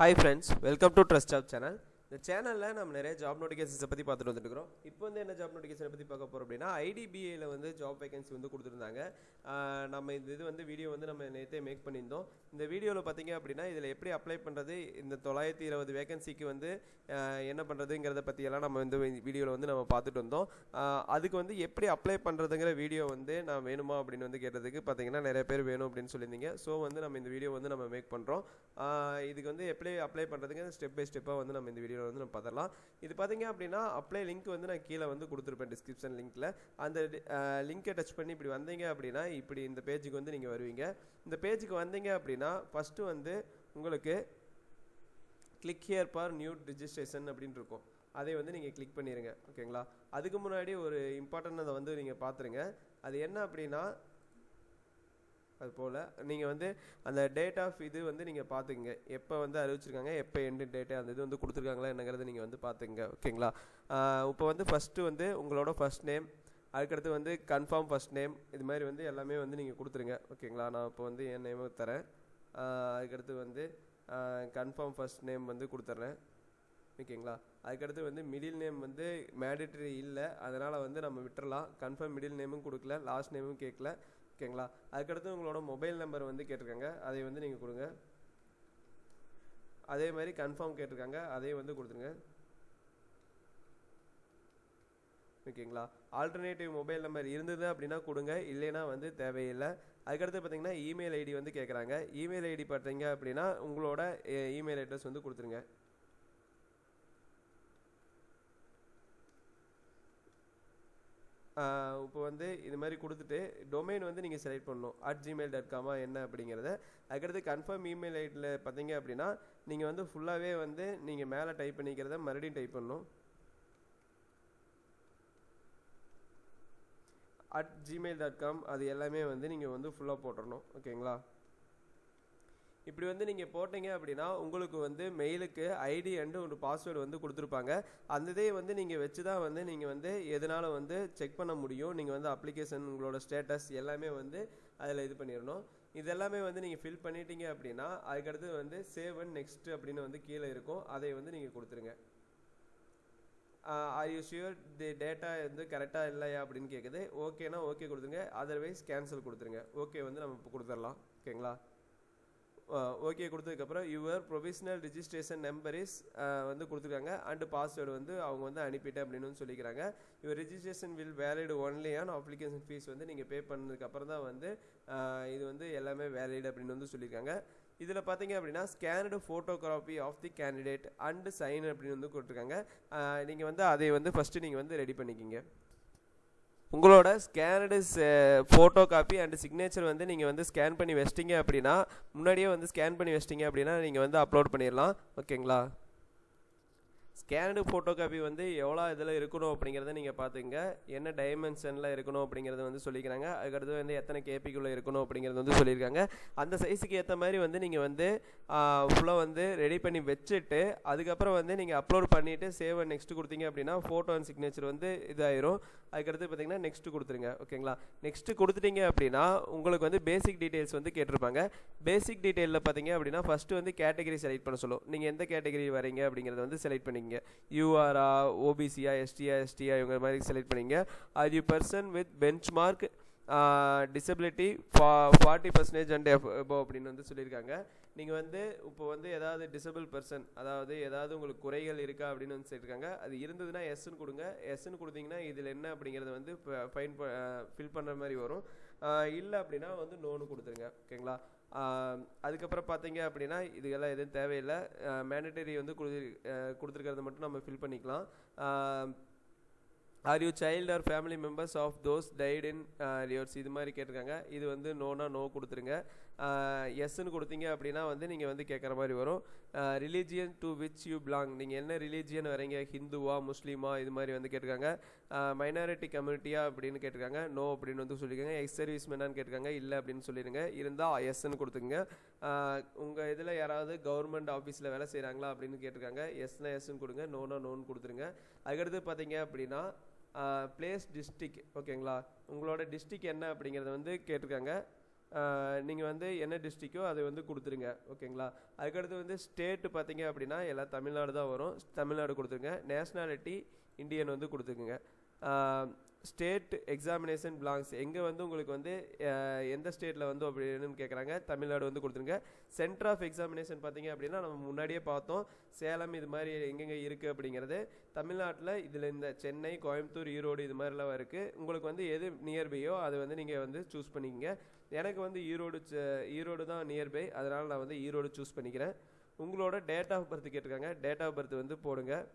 Hi friends welcome to trust job channel இந்த சேனலில் நம்ம நிறைய ஜாப் நோட்டிஃபிகேஷன்ஸை பற்றி பார்த்துட்டு வந்துருக்கிறோம் இப்போ வந்து என்ன ஜாப் நோட்டிஃபிகேஷனை பற்றி பார்க்க போகிறோம் அப்படின்னா ஐடிபிஐயில் வந்து ஜாப் வேகன்சி வந்து கொடுத்துருந்தாங்க. நம்ம இந்த இது வந்து வீடியோ வந்து நம்ம நேற்றே மேக் பண்ணியிருந்தோம். இந்த வீடியோவில் பார்த்தீங்க அப்படின்னா இதில் எப்படி அப்ளை பண்ணுறது இந்த தொள்ளாயிரத்தி இருபது வேகன்சிக்கு வந்து என்ன பண்ணுறதுங்கிறத பற்றியெல்லாம் நம்ம வந்து வீடியோவில் வந்து நம்ம பார்த்துட்டு வந்தோம். அதுக்கு வந்து எப்படி அப்ளை பண்ணுறதுங்கிற வீடியோ வந்து நான் வேணுமா அப்படின்னு வந்து கேட்டதுக்கு பார்த்தீங்கன்னா நிறைய பேர் வேணும் அப்படின்னு சொல்லியிருந்தீங்க. ஸோ வந்து நம்ம இந்த வீடியோ வந்து நம்ம மேக் பண்ணுறோம் இதுக்கு வந்து எப்படி அப்ளை பண்ணுறதுங்க ஸ்டெப் பை ஸ்டெப்பாக வந்து நம்ம இந்த வீடியோவில் வந்து நம்ம பார்த்துடலாம். இது பார்த்தீங்க அப்படின்னா அப்ளை லிங்க் வந்து நான் கீழே வந்து கொடுத்துருப்பேன் டிஸ்கிரிப்ஷன் லிங்க்கில் அந்த லிங்கை டச் பண்ணி இப்படி வந்தீங்க அப்படின்னா இப்படி இந்த பேஜுக்கு வந்து நீங்கள் வருவீங்க. இந்த பேஜுக்கு வந்தீங்க அப்படின்னா ஃபஸ்ட்டு வந்து உங்களுக்கு click here for new registration அப்படின்னு இருக்கும். அதை வந்து நீங்கள் கிளிக் பண்ணிடுங்க ஓகேங்களா? அதுக்கு முன்னாடி ஒரு இம்பார்ட்டன்ட் அதை வந்து நீங்கள் பார்த்துருங்க. அது என்ன அப்படின்னா அது போல் நீங்கள் வந்து அந்த டேட் ஆஃப் இது வந்து நீங்கள் பார்த்துக்குங்க எப்போ வந்து அறிவிச்சிருக்காங்க எப்போ எண்டு டேட்டு அந்த இது வந்து கொடுத்துருக்காங்களா என்னங்கிறத நீங்கள் வந்து பார்த்துக்குங்க ஓகேங்களா இப்போ வந்து ஃபஸ்ட்டு வந்து உங்களோட ஃபஸ்ட் நேம் அதுக்கடுத்து வந்து கன்ஃபார்ம் ஃபஸ்ட் நேம் இது மாதிரி வந்து எல்லாமே வந்து நீங்கள் கொடுத்துருங்க ஓகேங்களா நான் இப்போ வந்து என் நேமு தரேன். அதுக்கடுத்து வந்து கன்ஃபார்ம் ஃபஸ்ட் நேம் வந்து கொடுத்துட்றேன் ஓகேங்களா அதுக்கடுத்து வந்து மிடில் நேம் வந்து மேடிட்டரி இல்லை அதனால் வந்து நம்ம விட்டுறலாம். கன்ஃபார்ம் மிடில் நேமும் கொடுக்கல லாஸ்ட் நேமும் கேட்கல. ஓகேங்களா? அதுக்கடுத்து உங்களோட மொபைல் நம்பர் வந்து கேட்டிருக்காங்க. அதை வந்து நீங்கள் கொடுங்க. அதே மாதிரி கன்ஃபார்ம் கேட்டிருக்காங்க. அதையும் வந்து கொடுத்துருங்க. ஓகேங்களா? ஆல்டர்னேட்டிவ் மொபைல் நம்பர் இருந்தது அப்படின்னா கொடுங்க. இல்லைன்னா வந்து தேவையில்லை. அதுக்கடுத்து பார்த்தீங்கன்னா இமெயில் ஐடி வந்து கேட்குறாங்க. இமெயில் ஐடி பார்த்தீங்க அப்படின்னா உங்களோட இமெயில் அட்ரஸ் வந்து கொடுத்துருங்க. இப்போ வந்து இது மாதிரி கொடுத்துட்டு டொமைன் வந்து நீங்கள் செலக்ட் பண்ணணும். அட் ஜிமெயில் டாட் காமா என்ன அப்படிங்கிறத. அதுக்கடுத்து கன்ஃபார்ம் இமெயில் ஐடியில் பார்த்தீங்க அப்படின்னா நீங்கள் வந்து ஃபுல்லாகவே வந்து நீங்கள் மேலே டைப் பண்ணிக்கிறத மறுபடியும் டைப் பண்ணணும். அட் ஜிமெயில் டாட் காம் அது எல்லாமே வந்து நீங்கள் வந்து ஃபுல்லாக போட்டுடணும் ஓகேங்களா இப்படி வந்து நீங்கள் போட்டீங்க அப்படின்னா உங்களுக்கு வந்து மெயிலுக்கு ஐடி அண்டு ஒரு பாஸ்வேர்டு வந்து கொடுத்துருப்பாங்க. அந்த இதே வந்து நீங்கள் வச்சு தான் வந்து நீங்கள் வந்து எதனால வந்து செக் பண்ண முடியும்? நீங்கள் வந்து அப்ளிகேஷன் உங்களோட ஸ்டேட்டஸ் எல்லாமே வந்து அதில் இது பண்ணிடணும். இதெல்லாமே வந்து நீங்கள் ஃபில் பண்ணிட்டீங்க அப்படின்னா அதுக்கடுத்து வந்து சேவ் அண்ட் நெக்ஸ்ட் அப்படின்னு வந்து கீழே இருக்கும். அதை வந்து நீங்கள் கொடுத்துருங்க. Are you sure the data வந்து கரெக்டாக இல்லையா அப்படின்னு கேட்குது ஓகேனா ஓகே கொடுத்துருங்க. அதர்வைஸ் கேன்சல் கொடுத்துருங்க. ஓகே வந்து நம்ம இப்போ கொடுத்துடலாம் ஓகேங்களா ஓகே கொடுத்ததுக்கப்புறம் your provisional registration number is வந்து கொடுத்துருக்காங்க. அண்டு பாஸ்வேர்டு வந்து அவங்க வந்து அனுப்பிட்டேன் அப்படின்னு சொல்லிக்கிறாங்க. Your registration will valid only on application fee வந்து நீங்கள் பே பண்ணதுக்கப்புறம் தான் வந்து இது வந்து எல்லாமே வேலிட் அப்படின்னு வந்து சொல்லியிருக்காங்க. இதில் பார்த்தீங்க அப்படின்னா scanned photography of the candidate and sign அப்படின்னு வந்து கொடுத்துருக்காங்க. நீங்கள் வந்து அதை வந்து ஃபஸ்ட்டு நீங்கள் வந்து ரெடி பண்ணிக்கிங்க. உங்களோட scanned photo copy and signature வந்து நீங்கள் வந்து ஸ்கேன் பண்ணி வச்சிட்டிங்க அப்படின்னா முன்னாடியே வந்து ஸ்கேன் பண்ணி வச்சிட்டிங்க அப்படின்னா நீங்கள் வந்து அப்லோட் பண்ணிடலாம். ஓகேங்களா ஸ்கேனடு ஃபோட்டோ காப்பி வந்து எவ்வளோ இதில் இருக்கணும் அப்படிங்கிறத நீங்கள் பார்த்துங்க. என்ன டைமென்ஷனில் இருக்கணும் அப்படிங்கிறத வந்து சொல்லிக்கிறாங்க. அதுக்கடுத்து வந்து எத்தனை கேபிக்குள்ளே இருக்கணும் அப்படிங்கிறது வந்து சொல்லியிருக்காங்க. அந்த சைஸுக்கு ஏற்ற மாதிரி வந்து நீங்கள் வந்து ஃபுல்லாக வந்து ரெடி பண்ணி வச்சுட்டு அதுக்கப்புறம் வந்து நீங்கள் அப்லோட் பண்ணிவிட்டு சேவ் அண்ட் நெக்ஸ்ட் கொடுத்தீங்க அப்படின்னா ஃபோட்டோ அண்ட் சிக்னேச்சர் வந்து இதாயிரும். அதுக்கடுத்து பார்த்தீங்கன்னா நெக்ஸ்ட் கொடுத்துருங்க. ஓகேங்களா? நெக்ஸ்ட் கொடுத்துட்டீங்க அப்படின்னா உங்களுக்கு வந்து பேசிக் டீட்டெயில்ஸ் வந்து கேட்டிருப்பாங்க. பேசிக் டீட்டெயிலில் பார்த்தீங்க அப்படின்னா ஃபஸ்ட்டு வந்து கேட்டகரி செலக்ட் பண்ண சொல்லும். நீங்கள் எந்த கேட்டகரி வரீங்க அப்படிங்கிறத வந்து செலக்ட் பண்ணிங்க. யூஆர்ஆ ஓபிசியா எஸ்டியா எஸ்டிஆ இவங்க மாதிரி செலக்ட் பண்ணிங்க. Are you person with benchmark disability fa forty percentage and above அப்படின்னு வந்து சொல்லியிருக்காங்க. நீங்கள் வந்து இப்போ வந்து ஏதாவது டிசபிள் பர்சன் அதாவது ஏதாவது உங்களுக்கு குறைகள் இருக்கா அப்படின்னு வந்து சொல்லியிருக்காங்க. அது இருந்ததுன்னா எஸ்ன்னு கொடுங்க. எஸ்ன்னு கொடுத்தீங்கன்னா இதில் என்ன அப்படிங்கிறத வந்து ஃபைன் ஃபில் பண்ணுற மாதிரி வரும். இல்லை அப்படின்னா வந்து நோன்னு கொடுத்துருங்க. ஓகேங்களா? அதுக்கப்புறம் பார்த்தீங்க அப்படின்னா இதுக்கெல்லாம் எதுவும் தேவையில்லை. மேண்டட்டரி வந்து கொடு கொடுத்துருக்கறத மட்டும் நம்ம ஃபில் பண்ணிக்கலாம். Are you child or family members of those died in riots இது மாதிரி கேட்டிருக்காங்க. இது வந்து நோனா நோ கொடுத்துருங்க. எஸ்ன்னு கொடுத்தீங்க அப்படின்னா வந்து நீங்கள் வந்து கேட்குற மாதிரி வரும். Religion to which you belong நீங்கள் என்ன ரிலீஜியன் வரீங்க ஹிந்துவா முஸ்லீமா இது மாதிரி வந்து கேட்டிருக்காங்க. மைனாரிட்டி கம்யூனிட்டியா அப்படின்னு கேட்டிருக்காங்க. நோ அப்படின்னு வந்து சொல்லியிருக்காங்க எக்ஸ் சர்வீஸ் மேனான்னு கேட்டிருக்காங்க. இல்லை அப்படின்னு சொல்லிடுங்க. இருந்தால் எஸ்ன்னு கொடுத்துங்க உங்கள் இதில் யாராவது கவர்மெண்ட் ஆஃபீஸில் வேலை செய்கிறாங்களா அப்படின்னு கேட்டிருக்காங்க. எஸ்னா எஸ்ன்னு கொடுங்க. நோனா நோன்னு கொடுத்துருங்க. அதுக்கடுத்து பார்த்தீங்க அப்படின்னா பிளேஸ் டிஸ்ட்ரிக் ஓகேங்களா உங்களோட டிஸ்ட்ரிக் என்ன அப்படிங்கிறத வந்து கேட்டிருக்காங்க. நீங்கள் வந்து என்ன டிஸ்ட்ரிக்கோ அதை வந்து கொடுத்துருங்க ஓகேங்களா அதுக்கடுத்து வந்து ஸ்டேட்டு பார்த்தீங்க அப்படின்னா எல்லாம் தமிழ்நாடு தான் வரும். தமிழ்நாடு கொடுத்துருங்க. நேஷ்னாலிட்டி இந்தியன் வந்து கொடுத்துக்குங்க. ஸ்டேட் எக்ஸாமினேஷன் பிளாங்ஸ் எங்கே வந்து உங்களுக்கு வந்து எந்த ஸ்டேட்டில் வந்து அப்படின்னு கேட்குறாங்க தமிழ்நாடு வந்து கொடுத்துருங்க. சென்டர் ஆஃப் எக்ஸாமினேஷன் பார்த்தீங்க அப்படின்னா நம்ம முன்னாடியே பார்த்தோம். சேலம் இது மாதிரி எங்கெங்கே இருக்குது அப்படிங்கிறது. தமிழ்நாட்டில் இதில் இந்த சென்னை கோயம்புத்தூர் ஈரோடு இது மாதிரிலாம் இருக்குது உங்களுக்கு வந்து எது நியர்பையோ அது வந்து நீங்கள் வந்து சூஸ் பண்ணிக்கங்க. எனக்கு வந்து ஈரோடு ச- ஈரோடு தான் நியர்பை அதனால் நான் வந்து ஈரோடு சூஸ் பண்ணிக்கிறேன். உங்களோட டேட் ஆஃப் பர்த் கேட்டிருக்காங்க. டேட் ஆஃப் பர்த் வந்து போடுங்க.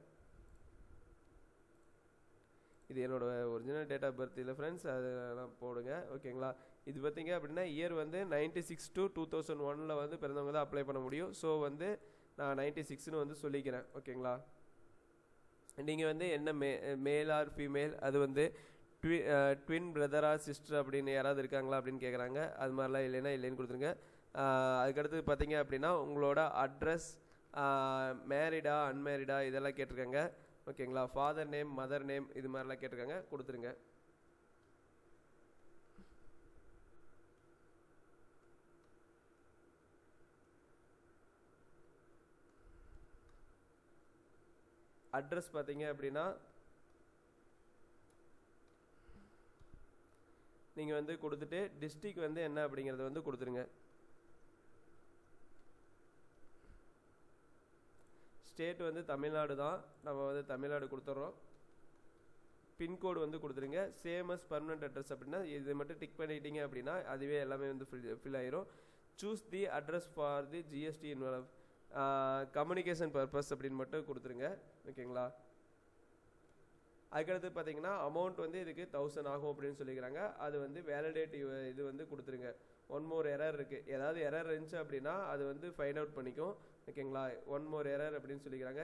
இது என்னோட ஒரிஜினல் டேட் ஆஃப் பர்த் இல்லை ஃப்ரெண்ட்ஸ் அதெல்லாம் போடுங்க. ஓகேங்களா இது பார்த்தீங்க அப்படின்னா இயர் வந்து ninety six to two thousand ஒனில் வந்து பிறந்தவங்க தான் அப்ளை பண்ண முடியும். ஸோ வந்து நான் நைன்டி சிக்ஸ்னு வந்து சொல்லிக்கிறேன். ஓகேங்களா நீங்கள் வந்து என்ன மே மேல் ஆர் ஃபீமேல் அது வந்து ட்வி ட்வின் பிரதரா சிஸ்டர் அப்படின்னு யாராவது இருக்காங்களா அப்படின்னு கேட்குறாங்க அது மாதிரிலாம் இல்லைன்னா இல்லைன்னு கொடுத்துருங்க. Uh, அதுக்கடுத்து பார்த்தீங்க அப்படின்னா உங்களோட அட்ரஸ் மேரிடா அன்மேரிடா இதெல்லாம் கேட்டிருக்காங்க. ஓகேங்களா? ஃபாதர் நேம் மதர் நேம் இது மாதிரிலாம் கேட்டிருக்காங்க. கொடுத்துருங்க. அட்ரஸ் பார்த்தீங்க அப்படின்னா நீங்கள் வந்து கொடுத்துட்டு டிஸ்ட்ரிக் வந்து என்ன அப்படிங்கிறத வந்து கொடுத்துருங்க. ஸ்டேட் வந்து தமிழ்நாடு தான். நம்ம வந்து தமிழ்நாடு கொடுத்துட்றோம் பின்கோடு வந்து கொடுத்துருங்க. சேமஸ் பர்மனெண்ட் அட்ரஸ் அப்படின்னா இது மட்டும் டிக் பண்ணிட்டீங்க அப்படின்னா அதுவே எல்லாமே வந்து ஃபில் ஃபில் ஆயிரும். Choose the address for the GST involve communication purpose அப்படின்னு மட்டும் கொடுத்துருங்க. ஓகேங்களா? அதுக்கடுத்து பார்த்தீங்கன்னா அமௌண்ட் வந்து இதுக்கு தௌசண்ட் ஆகும் அப்படின்னு சொல்லிக்கிறாங்க. அது வந்து வேலிடேட் இது வந்து கொடுத்துருங்க. ஒன் மோர் எரர் இருக்குது ஏதாவது எரர் இருந்துச்சு அப்படின்னா அது வந்து ஃபைண்ட் அவுட் பண்ணிக்கும். ஓகேங்களா? ஒன் மோர் எரர் அப்படின்னு சொல்லிக்கிறாங்க.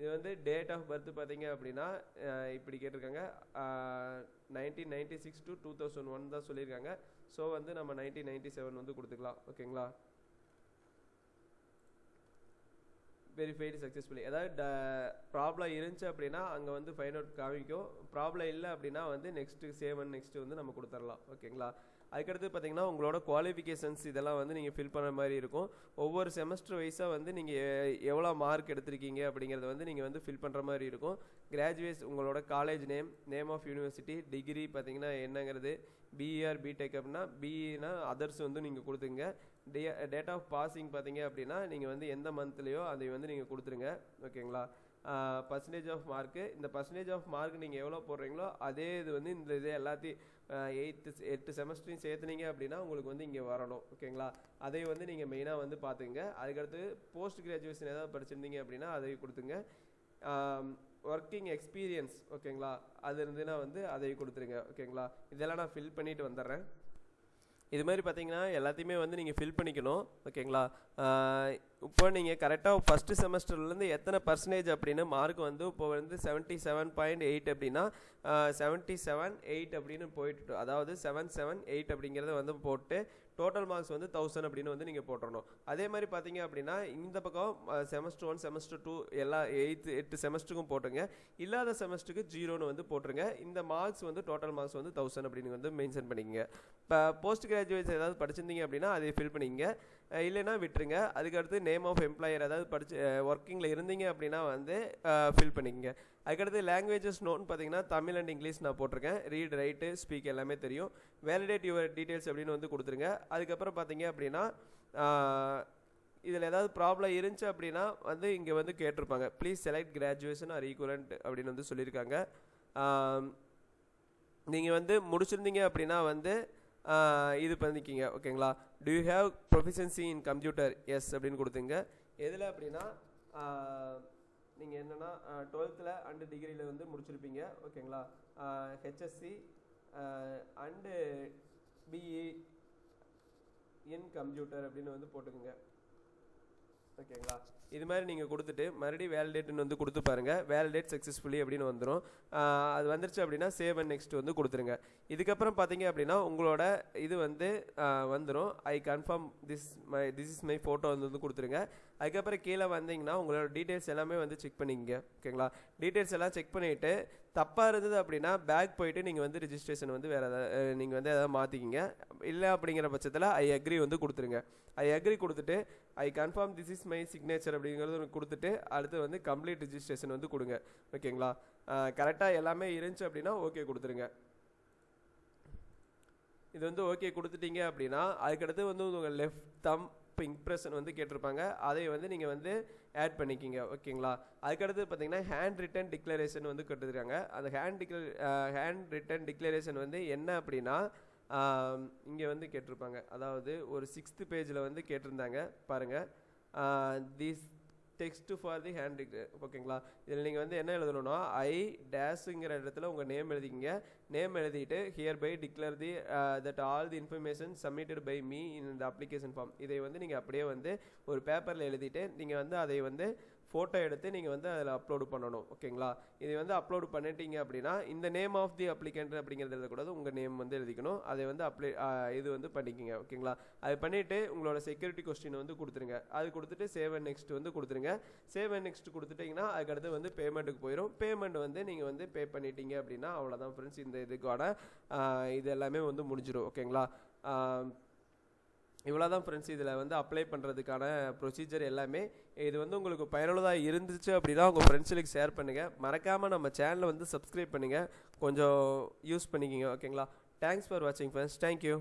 இது வந்து டேட் ஆஃப் பர்த் பார்த்தீங்க அப்படின்னா இப்படி கேட்டிருக்காங்க. Nineteen ninety six to two thousand one தான் சொல்லியிருக்காங்க. ஸோ வந்து நம்ம நைன்டீன் நைன்டி செவன் வந்து கொடுத்துக்கலாம். ஓகேங்களா? வெரிஃபைடு சக்ஸஸ்ஃபுல்லி அதாவது ப்ராப்ளம் இருந்துச்சு அப்படின்னா அங்கே வந்து ஃபைண்ட் அவுட் காமிக்கும். ப்ராப்ளம் இல்லை அப்படின்னா வந்து நெக்ஸ்ட்டு சேவன் நெக்ஸ்ட்டு வந்து நம்ம கொடுத்துடலாம். ஓகேங்களா? அதுக்கடுத்து பார்த்தீங்கன்னா உங்களோட குவாலிஃபிகேஷன்ஸ் இதெல்லாம் வந்து நீங்கள் ஃபில் பண்ணுற மாதிரி இருக்கும். ஒவ்வொரு செமஸ்டர் வைஸாக வந்து நீங்கள் எவ்வளோ மார்க் எடுத்திருக்கீங்க அப்படிங்கிறத வந்து நீங்கள் வந்து ஃபில் பண்ணுற மாதிரி இருக்கும். கிராஜுவேட்ஸ் உங்களோட college name name of university degree பார்த்தீங்கன்னா என்னங்கிறது பிஇஆர் பிடெக் அப்படின்னா பிஇனா அதர்ஸ் வந்து நீங்கள் கொடுத்துங்க. டே டேட் ஆஃப் பாசிங் பார்த்தீங்க அப்படின்னா நீங்கள் வந்து எந்த மந்த்லேயோ அதை வந்து நீங்கள் கொடுத்துருங்க. ஓகேங்களா பர்சன்டேஜ் ஆஃப் மார்க்கு இந்த பர்சன்டேஜ் ஆஃப் மார்க் நீங்கள் எவ்வளோ போடுறீங்களோ அதே இது வந்து இந்த இது எல்லாத்தையும் எயித்து எட்டு செமஸ்டரையும் சேர்த்துனீங்க அப்படின்னா உங்களுக்கு வந்து இங்கே வரணும். ஓகேங்களா அதை வந்து நீங்கள் மெயினாக வந்து பார்த்துங்க அதுக்கடுத்து போஸ்ட் கிராஜுவேஷன் ஏதாவது படிச்சிருந்தீங்க அப்படின்னா அதை கொடுத்துங்க. ஒர்க்கிங் எக்ஸ்பீரியன்ஸ் ஓகேங்களா அது இருந்துன்னா வந்து அதை கொடுத்துருங்க. ஓகேங்களா இதெல்லாம் நான் ஃபில் பண்ணிட்டு வந்துடுறேன். இது மாதிரி பார்த்தீங்கன்னா எல்லாத்தையுமே வந்து நீங்கள் ஃபில் பண்ணிக்கணும். ஓகேங்களா இப்போ நீங்கள் கரெக்டாக ஃபஸ்ட்டு செமஸ்டர்லேருந்து எத்தனை பர்சன்டேஜ் அப்படின்னு மார்க் வந்து இப்போ வந்து செவன்ட்டி செவன் பாயிண்ட் எயிட் அப்படின்னா செவன்ட்டி செவன் எயிட் அப்படின்னு போயிட்டு அதாவது செவன் செவன் எயிட் அப்படிங்கிறத வந்து போட்டு டோட்டல் மார்க்ஸ் வந்து தௌசண்ட் அப்படின்னு வந்து நீங்கள் போட்டுடணும் அதே மாதிரி பார்த்தீங்க அப்படின்னா இந்த பக்கம் செமஸ்டர் ஒன் செமஸ்டர் டூ எல்லா எயித்து எட்டு செமஸ்டருக்கும் போட்டுருங்க. இல்லாத செமஸ்டருக்கு ஜீரோன்னு வந்து போட்டுருங்க. இந்த மார்க்ஸ் வந்து டோட்டல் மார்க்ஸ் வந்து தௌசண்ட் அப்படின்னு வந்து மென்ஷன் பண்ணிக்கங்க. இப்போ போஸ்ட் கிராஜுவேட்ஸ் ஏதாவது படிச்சிருந்தீங்க அப்படின்னா அதை ஃபில் பண்ணிக்கங்க. இல்லைன்னா விட்டுருங்க. அதுக்கடுத்து நேம் ஆஃப் எம்ப்ளாயர் ஏதாவது படிச்சு ஒர்க்கிங்கில் இருந்தீங்க அப்படின்னா வந்து ஃபில் பண்ணிக்கங்க. அதுக்கடுத்து லாங்குவேஜஸ் நோன் பார்த்தீங்கன்னா தமிழ் அண்ட் இங்கிலீஷ் நான் போட்டிருக்கேன். ரீட் ரைட்டு ஸ்பீக் எல்லாமே தெரியும். வேலிடேட் யுவர் டீட்டெயில்ஸ் அப்படின்னு வந்து கொடுத்துருங்க. அதுக்கப்புறம் பார்த்தீங்க அப்படின்னா இதில் ஏதாவது ப்ராப்ளம் இருந்துச்சு அப்படின்னா வந்து இங்கே வந்து கேட்டிருப்பாங்க. Please select graduation or equivalent அப்படின்னு வந்து சொல்லியிருக்காங்க. நீங்கள் வந்து முடிச்சிருந்தீங்க அப்படின்னா வந்து இது பண்ணிக்கிங்க. ஓகேங்களா do you have proficiency in computers அப்படின்னு கொடுத்துங்க. எதில் அப்படின்னா நீங்கள் என்னென்னா டுவெல்த்தில் அண்டு டிகிரியில் வந்து முடிச்சிருப்பீங்க. ஓகேங்களா? HSC and BE in computer அப்படின்னு வந்து போட்டுக்கோங்க. ஓகேங்களா? இது மாதிரி நீங்கள் கொடுத்துட்டு மறுபடியும் வேலிடேட்னு வந்து கொடுத்து பாருங்க. வேலிடேட் சக்ஸஸ்ஃபுல்லி அப்படின்னு வந்துடும் அது வந்துருச்சு அப்படின்னா சேவ் அண்ட் நெக்ஸ்ட் வந்து கொடுத்துருங்க. இதுக்கப்புறம் பார்த்தீங்க அப்படின்னா உங்களோட இது வந்து வந்துடும் I confirm this my this is my photo வந்து வந்து கொடுத்துருங்க. அதுக்கப்புறம் கீழே வந்தீங்கன்னா உங்களோட டீட்டெயில்ஸ் எல்லாமே வந்து செக் பண்ணிக்கங்க. ஓகேங்களா? டீட்டெயில்ஸ் எல்லாம் செக் பண்ணிவிட்டு தப்பாக இருந்தது அப்படின்னா பேக் போயிட்டு நீங்கள் வந்து ரிஜிஸ்ட்ரேஷன் வந்து வேறு ஏதாவது நீங்கள் வந்து எதாவது மாற்றிக்கிங்க இல்லை அப்படிங்கிற பட்சத்தில் ஐ அக்ரி வந்து கொடுத்துருங்க. ஐ அக்ரி கொடுத்துட்டு I confirm this is my signature அப்படிங்கிறது ஒன்று கொடுத்துட்டு அடுத்து வந்து கம்ப்ளீட் ரிஜிஸ்ட்ரேஷன் வந்து கொடுங்க. ஓகேங்களா கரெக்டாக எல்லாமே இருந்துச்சு அப்படின்னா ஓகே கொடுத்துருங்க. இது வந்து ஓகே கொடுத்துட்டீங்க அப்படின்னா அதுக்கடுத்து வந்து உங்கள் லெஃப்ட் தம் இப்போ இம்ப்ரெஷன் வந்து கேட்டிருப்பாங்க. அதை வந்து நீங்கள் வந்து ஆட் பண்ணிக்கிங்க. ஓகேங்களா அதுக்கடுத்து பார்த்தீங்கன்னா ஹேண்ட் ரிட்டன் டிக்ளரேஷன் வந்து கட்டுருக்காங்க. அந்த hand decl handwritten declaration வந்து என்ன அப்படின்னா இங்கே வந்து கேட்டிருப்பாங்க. அதாவது ஒரு சிக்ஸ்த்து பேஜில் வந்து கேட்டிருந்தாங்க. பாருங்கள் this text for the hand ஓகேங்களா? இதில் நீங்கள் வந்து என்ன எழுதணும்னா ஐ டேஸுங்கிற இடத்துல உங்கள் நேம் எழுதிக்கிங்க. நேம் எழுதிட்டு here by declare the that all the information submitted by me in இந்த அப்ளிகேஷன் ஃபார்ம் இதை வந்து நீங்கள் அப்படியே வந்து ஒரு பேப்பரில் எழுதிட்டு நீங்கள் வந்து அதை வந்து ஃபோட்டோ எடுத்து நீங்கள் வந்து அதில் அப்லோடு பண்ணணும் ஓகேங்களா இது வந்து அப்லோடு பண்ணிட்டீங்க அப்படின்னா இந்த நேம் ஆஃப் தி அப்ளிகண்ட் அப்படிங்கிறது எழுதக்கூடாது. உங்கள் நேம் வந்து எழுதிக்கணும். அதை வந்து அப்ளை இது வந்து பண்ணிக்கிங்க ஓகேங்களா அது பண்ணிவிட்டு உங்களோட செக்யூரிட்டி கொஸ்டின் வந்து கொடுத்துருங்க. அது கொடுத்துட்டு சேவ் அண்ட் நெக்ஸ்ட் வந்து கொடுத்துருங்க. சேவ் அண்ட் நெக்ஸ்ட் கொடுத்துட்டிங்கன்னா அதுக்கடுத்து வந்து பேமெண்ட்டுக்கு போயிடும் பேமெண்ட் வந்து நீங்கள் வந்து பே பண்ணிட்டீங்க அப்படின்னா அவ்வளோதான் ஃப்ரெண்ட்ஸ் இந்த இதுக்கான இது எல்லாமே வந்து முடிஞ்சிடும் ஓகேங்களா இவ்வளோ தான் ஃப்ரெண்ட்ஸ் இதில் வந்து அப்ளை பண்ணுறதுக்கான ப்ரொசீஜர் எல்லாமே இது வந்து உங்களுக்கு பயனுள்ளதாக இருந்துச்சு அப்படின்னா உங்கள் ஃப்ரெண்ட்ஸுக்கு ஷேர் பண்ணுங்கள் மறக்காமல் நம்ம சேனலை வந்து சப்ஸ்கிரைப் பண்ணுங்கள் கொஞ்சம் யூஸ் பண்ணிக்கிங்க ஓகேங்களா தேங்க்ஸ் ஃபார் வாட்சிங் ஃப்ரெண்ட்ஸ் தேங்க்யூ